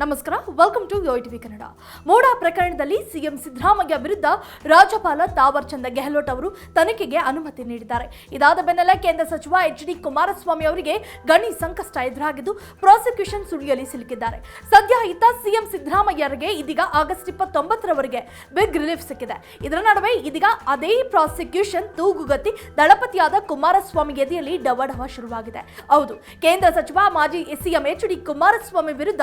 ನಮಸ್ಕಾರ welcome to Yo TV Kannada MUDA ಪ್ರಕರಣದಲ್ಲಿ CM Siddaramaiah ವಿರುದ್ಧ ರಾಜ್ಯಪಾಲ ತಾವರ್ ಚಂದ್ ಗೆಹ್ಲೋಟ್ ಅವರು ತನಿಖೆಗೆ ಅನುಮತಿ ನೀಡಿದ್ದಾರೆ. ಇದಾದ ಬೆನ್ನಲ್ಲೇ ಕೇಂದ್ರ ಸಚಿವ ಎಚ್ ಡಿ ಕುಮಾರಸ್ವಾಮಿ ಅವರಿಗೆ ಗಣಿ ಸಂಕಷ್ಟ ಎದುರಾಗಿದ್ದು ಪ್ರಾಸಿಕ್ಯೂಷನ್ ಸುಳಿಯಲ್ಲಿ ಸಿಲುಕಿದ್ದಾರೆ. ಸದ್ಯ ಇತ್ತ ಸಿಎಂ ಸಿದ್ದರಾಮಯ್ಯರಿಗೆ ಇದೀಗ ಆಗಸ್ಟ್ ಇಪ್ಪತ್ತೊಂಬತ್ತರವರೆಗೆ ಬಿಗ್ ರಿಲೀಫ್ ಸಿಕ್ಕಿದೆ. ಇದರ ನಡುವೆ ಇದೀಗ ಅದೇ ಪ್ರಾಸಿಕ್ಯೂಷನ್ ತೂಗುಗತಿ ದಳಪತಿಯಾದ ಕುಮಾರಸ್ವಾಮಿ ಎದೆಯಲ್ಲಿ ಡವಡವ ಶುರುವಾಗಿದೆ. ಹೌದು, ಕೇಂದ್ರ ಸಚಿವ ಮಾಜಿ ಸಿಎಂ ಎಚ್ ಡಿ ಕುಮಾರಸ್ವಾಮಿ ವಿರುದ್ಧ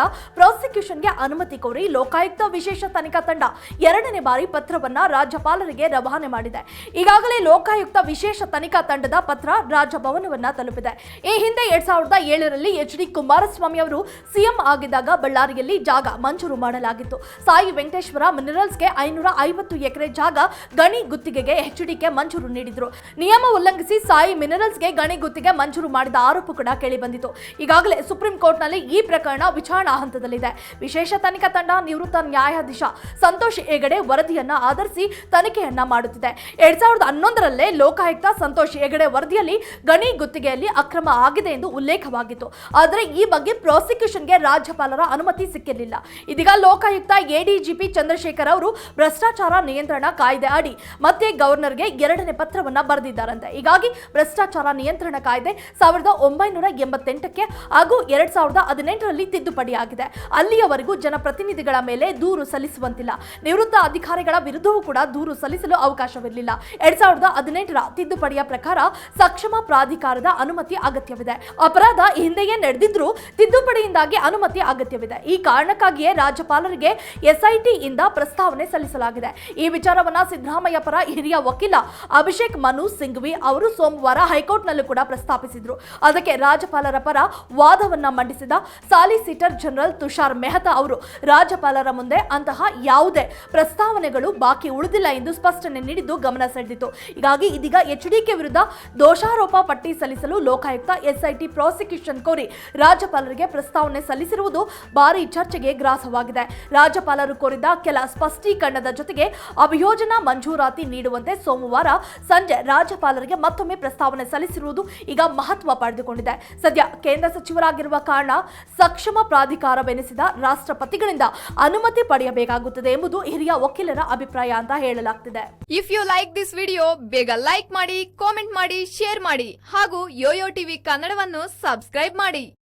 ಪ್ರಾಸಿಕ್ಯೂಷನ್ಗೆ ಅನುಮತಿ ಕೋರಿ ಲೋಕಾಯುಕ್ತ ವಿಶೇಷ ತನಿಖಾ ತಂಡ ಎರಡನೇ ಬಾರಿ ಪತ್ರವನ್ನ ರಾಜ್ಯಪಾಲರಿಗೆ ರವಾನೆ ಮಾಡಿದೆ. ಈಗಾಗಲೇ ಲೋಕಾಯುಕ್ತ ವಿಶೇಷ ತನಿಖಾ ತಂಡದ ಪತ್ರ ರಾಜಭವನವನ್ನ ತಲುಪಿದೆ. ಈ ಹಿಂದೆ ಎರಡ್ ಸಾವಿರದ ಏಳರಲ್ಲಿ ಎಚ್ ಡಿ ಕುಮಾರಸ್ವಾಮಿ ಅವರು ಸಿಎಂ ಆಗಿದ್ದಾಗ ಬಳ್ಳಾರಿಯಲ್ಲಿ ಜಾಗ ಮಂಜೂರು ಮಾಡಲಾಗಿತ್ತು. ಸಾಯಿ ವೆಂಕಟೇಶ್ವರ ಮಿನರಲ್ಸ್ಗೆ ಐನೂರ ಐವತ್ತು ಎಕರೆ ಜಾಗ ಗಣಿ ಗುತ್ತಿಗೆಗೆ ಎಚ್ ಡಿಕೆ ಮಂಜೂರು ನೀಡಿದ್ರು. ನಿಯಮ ಉಲ್ಲಂಘಿಸಿ ಸಾಯಿ ಮಿನರಲ್ಸ್ಗೆ ಗಣಿ ಗುತ್ತಿಗೆ ಮಂಜೂರು ಮಾಡಿದ ಆರೋಪ ಕೂಡ ಕೇಳಿಬಂದಿತು ಈಗಾಗಲೇ ಸುಪ್ರೀಂ ಕೋರ್ಟ್ನಲ್ಲಿ ಈ ಪ್ರಕರಣ ವಿಚಾರಣಾ ಹಂತದಲ್ಲಿದೆ. ವಿಶೇಷ ತನಿಖಾ ತಂಡ ನಿವೃತ್ತ ನ್ಯಾಯಾಧೀಶ ಸಂತೋಷ್ ಹೆಗಡೆ ವರದಿಯನ್ನ ಆಧರಿಸಿ ತನಿಖೆಯನ್ನ ಮಾಡುತ್ತಿದೆ. ಎರಡ್ ಸಾವಿರದ ಹನ್ನೊಂದರಲ್ಲೇ ಲೋಕಾಯುಕ್ತ ಸಂತೋಷ್ ಹೆಗಡೆ ವರದಿಯಲ್ಲಿ ಗಣಿ ಗುತ್ತಿಗೆಯಲ್ಲಿ ಅಕ್ರಮ ಆಗಿದೆ ಎಂದು ಉಲ್ಲೇಖವಾಗಿತ್ತು. ಆದರೆ ಈ ಬಗ್ಗೆ ಪ್ರಾಸಿಕ್ಯೂಷನ್ಗೆ ರಾಜ್ಯಪಾಲರ ಅನುಮತಿ ಸಿಕ್ಕಿರಲಿಲ್ಲ. ಇದೀಗ ಲೋಕಾಯುಕ್ತ ಎಡಿಜಿಪಿ ಚಂದ್ರಶೇಖರ್ ಅವರು ಭ್ರಷ್ಟಾಚಾರ ನಿಯಂತ್ರಣ ಕಾಯ್ದೆ ಅಡಿ ಮತ್ತೆ ಗವರ್ನರ್ಗೆ ಎರಡನೇ ಪತ್ರವನ್ನ ಬರೆದಿದ್ದಾರಂತೆ. ಹೀಗಾಗಿ ಭ್ರಷ್ಟಾಚಾರ ನಿಯಂತ್ರಣ ಕಾಯ್ದೆ ಸಾವಿರದ ಒಂಬೈನೂರ ಎಂಬತ್ತೆಂಟಕ್ಕೆ ಹಾಗೂ ಎರಡ್ ಸಾವಿರದ ಹದಿನೆಂಟರಲ್ಲಿ ತಿದ್ದುಪಡಿಯಾಗಿದೆ. ಅಲ್ಲಿಯವರೆಗೂ ಜನಪ್ರತಿನಿಧಿಗಳ ಮೇಲೆ ದೂರು ಸಲ್ಲಿಸುವಂತಿಲ್ಲ. ನಿವೃತ್ತ ಅಧಿಕಾರಿಗಳ ವಿರುದ್ಧವೂ ಕೂಡ ದೂರು ಸಲ್ಲಿಸಲು ಅವಕಾಶವಿರಲಿಲ್ಲ. ಎರಡ್ ಸಾವಿರದ ಹದಿನೆಂಟರ ತಿದ್ದುಪಡಿಯ ಪ್ರಕಾರ ಸಕ್ಷಮ ಪ್ರಾಧಿಕಾರದ ಅನುಮತಿ ಅಗತ್ಯವಿದೆ. ಅಪರಾಧ ಹಿಂದೆಯೇ ನಡೆದಿದ್ರೂ ತಿದ್ದುಪಡಿಯಿಂದಾಗಿ ಅನುಮತಿ ಅಗತ್ಯವಿದೆ. ಈ ಕಾರಣಕ್ಕಾಗಿಯೇ ರಾಜ್ಯಪಾಲರಿಗೆ ಎಸ್ಐಟಿ ಇಂದ ಪ್ರಸ್ತಾವನೆ ಸಲ್ಲಿಸಲಾಗಿದೆ. ಈ ವಿಚಾರವನ್ನ ಸಿದ್ದರಾಮಯ್ಯ ಪರ ಹಿರಿಯ ವಕೀಲ ಅಭಿಷೇಕ್ ಮನು ಸಿಂಘ್ವಿ ಅವರು ಸೋಮವಾರ ಹೈಕೋರ್ಟ್ನಲ್ಲೂ ಕೂಡ ಪ್ರಸ್ತಾಪಿಸಿದ್ರು. ಅದಕ್ಕೆ ರಾಜ್ಯಪಾಲರ ಪರ ವಾದವನ್ನ ಮಂಡಿಸಿದ ಸಾಲಿಸಿಟರ್ ಜನರಲ್ ತುಷಾರ್ ಮೆಹ್ತಾ ಅವರು ರಾಜ್ಯಪಾಲರ ಮುಂದೆ ಅಂತಹ ಯಾವುದೇ ಪ್ರಸ್ತಾವನೆಗಳು ಬಾಕಿ ಉಳಿದಿಲ್ಲ ಎಂದು ಸ್ಪಷ್ಟನೆ ನೀಡಿದ್ದು ಗಮನ ಸೆಳೆದಿತ್ತು. ಹೀಗಾಗಿ ಇದೀಗ ಎಚ್ಡಿಕೆ ವಿರುದ್ಧ ದೋಷಾರೋಪ ಪಟ್ಟಿ ಸಲ್ಲಿಸಲು ಲೋಕಾಯುಕ್ತ ಎಸ್ಐಟಿ ಪ್ರಾಸಿಕ್ಯೂಷನ್ ಕೋರಿ ರಾಜ್ಯಪಾಲರಿಗೆ ಪ್ರಸ್ತಾವನೆ ಸಲ್ಲಿಸಿರುವುದು ಭಾರಿ ಚರ್ಚೆಗೆ ಗ್ರಾಸವಾಗಿದೆ. ರಾಜ್ಯಪಾಲರು ಕೋರಿದ ಕೆಲ ಸ್ಪಷ್ಟೀಕರಣದ ಜೊತೆಗೆ ಅಭಿಯೋಜನಾ ಮಂಜೂರಾತಿ ನೀಡುವಂತೆ ಸೋಮವಾರ ಸಂಜೆ ರಾಜ್ಯಪಾಲರಿಗೆ ಮತ್ತೊಮ್ಮೆ ಪ್ರಸ್ತಾವನೆ ಸಲ್ಲಿಸಿರುವುದು ಈಗ ಮಹತ್ವ ಪಡೆದುಕೊಂಡಿದೆ. ಸದ್ಯ ಕೇಂದ್ರ ಸಚಿವರಾಗಿರುವ ಕಾರಣ ಸಕ್ಷಮ ಪ್ರಾಧಿಕಾರವೆನಿಸಿದ ರಾಷ್ಟ್ರಪತಿಗಳಿಂದ ಅನುಮತಿ ಪಡೆಯಬೇಕಾಗುತ್ತದೆ ಎಂಬುದು ಹಿರಿಯ ವಕೀಲರ ಅಭಿಪ್ರಾಯ ಅಂತ ಹೇಳಲಾಗ್ತಿದೆ. If you like this video ಬೇಗ ಲೈಕ್ ಮಾಡಿ ಕಾಮೆಂಟ್ ಮಾಡಿ ಶೇರ್ ಮಾಡಿ ಹಾಗೂ ಯೋಯೋ ಟಿವಿ ಕನ್ನಡವನ್ನು ಸಬ್ಸ್ಕ್ರೈಬ್ ಮಾಡಿ.